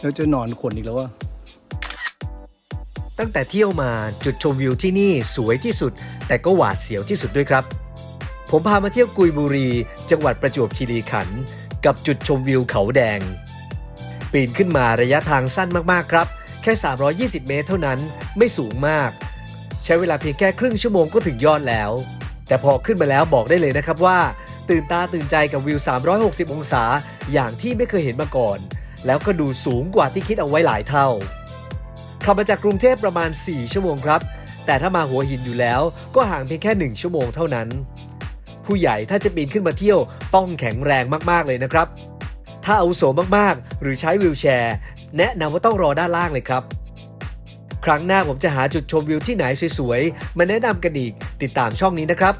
แล้วเจอหนอนขนอีกแล้ววะตั้งแต่เที่ยวมาจุดชมวิวที่นี่สวยที่สุด แต่ก็หวาดเสียวที่สุดด้วยครับ ผมพามาเที่ยวกุยบุรี จังหวัดประจวบคีรีขันธ์กับจุดชมวิวเขาแดง ปีนขึ้นมาระยะทางสั้นมากๆครับ แค่ 320 เมตรเท่านั้นไม่สูงมาก ใช้เวลาเพียงแค่ครึ่งชั่วโมงก็ถึงยอดแล้ว แต่พอขึ้นมาแล้วบอกได้เลยนะครับว่า ตื่นตาตื่นใจกับวิว 360 องศา อย่างที่ไม่เคยเห็นมาก่อน แล้วก็ดูสูงกว่าที่คิดเอาไว้หลายเท่า ขับมาจากกรุงเทพประมาณ 4 ชั่วโมงครับ แต่ถ้ามาหัวหินอยู่แล้วก็ห่างเพียงแค่ 1 ชั่วโมงเท่านั้น ผู้ใหญ่ถ้าจะปีนขึ้นมาเที่ยวต้องแข็งแรงมากๆเลยนะครับ ถ้าอาวุโสมากๆ หรือใช้วิวแชร์ แนะนำว่าต้องรอด้านล่างเลยครับ ครั้งหน้าผมจะหาจุดชมวิวที่ไหนสวยๆมาแนะนำกันอีกติดตามช่องนี้นะครับ